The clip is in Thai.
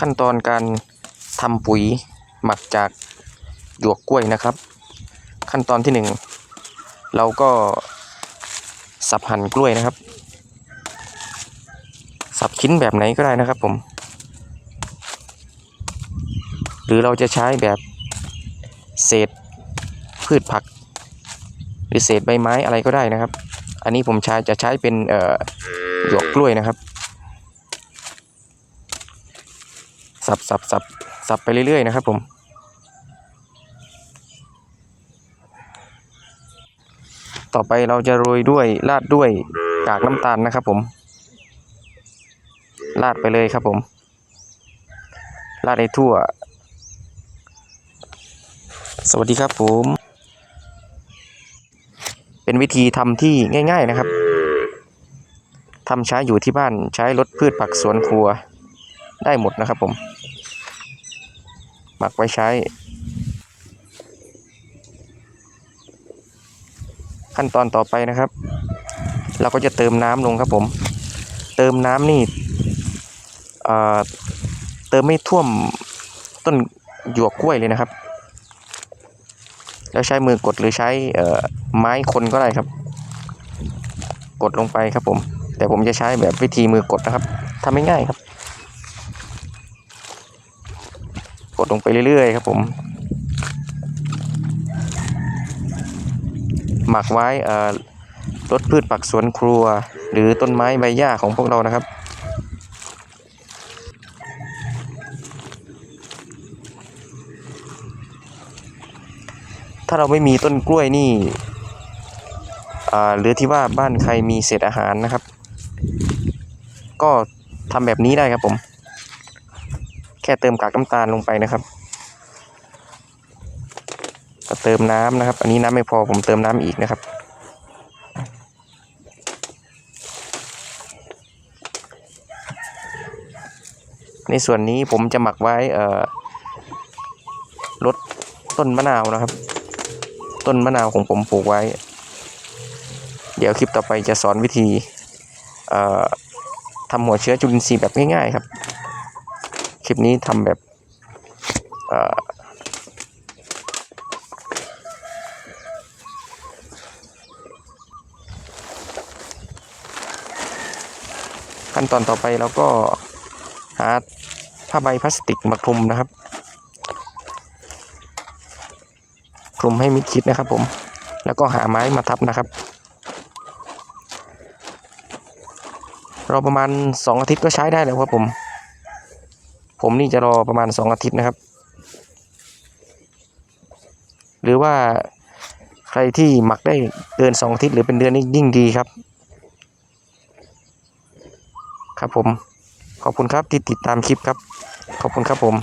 ขั้นตอนการทำปุ๋ยหมักจากหยวกกล้วยนะครับ ขั้นตอนที่หนึ่งเราก็สับหั่นกล้วยนะครับ สับชิ้นแบบไหนก็ได้นะครับผม หรือเราจะใช้แบบเศษพืชผัก หรือเศษใบไม้อะไรก็ได้นะครับ อันนี้ผมใช้จะใช้เป็นหยวกกล้วยนะครับ สับสับสับสับไปเรื่อยๆนะครับผมต่อไปเราจะโรยด้วยราดด้วยกากน้ำตาลนะครับผมราดไปเลยครับผมราดให้ทั่ว สวัสดีครับผม เป็นวิธีทำที่ง่าย ๆนะครับทำใช้อยู่ที่บ้านใช้รถพืชผักสวนครัวได้หมดนะครับผม หมักไว้ใช้ ขั้นตอนต่อไปนะครับ เราก็จะเติมน้ำลงครับผม เติมน้ำนี่เติมไม่ท่วมต้นหยวกกล้วยเลยนะครับ แล้วใช้มือกดหรือใช้ไม้คนก็ได้ครับ กดลงไปครับผม แต่ผมจะใช้แบบวิธีมือกดนะครับทำง่ายๆครับ ก ดลงไปเรื่อยๆครับผม หมักไว้เอ่อลดพืชผักสวนครัว หรือต้นไม้ใบหญ้าของพวกเรานะครับถ้าเราไม่มีต้นกล้วยนี่หรือที่ว่าบ้านใครมีเศษอาหารนะครับ ก็ทำแบบนี้ได้ครับผม ค่เติมกากน้ำตาลลงไปนะครับ ก็เติมน้ำนะครับ อันนี้น้ำไม่พอผมเติมน้ำอีกนะครับ ในส่วนนี้ผมจะหมักไว้เอ่อลดต้นมะนาวนะครับ ต้นมะนาวของผมปลูกไว้ เดี๋ยวคลิปต่อไปจะสอนวิธีเอ่อทำหัวเชื้อจุลินทรีย์แบบง่ายๆครับ คลิปนี้ทำแบบขั้นตอนต่อไปเราก็หาผ้าใบพลาสติกมาคลุมนะครับ คลุมให้มิดชิดนะครับผม แล้วก็หาไม้มาทับนะครับรอประมาณสองอาทิตย์ก็ใช้ได้แล้วครับผม ผมนี่จะรอประมาณสองอาทิตย์นะครับ หรือว่าใครที่หมักได้เดือนสองอาทิตย์หรือเป็นเดือนนี่ยิ่งดีครับ ครับผมขอบคุณครับที่ติดตามคลิปครับ ขอบคุณครับผม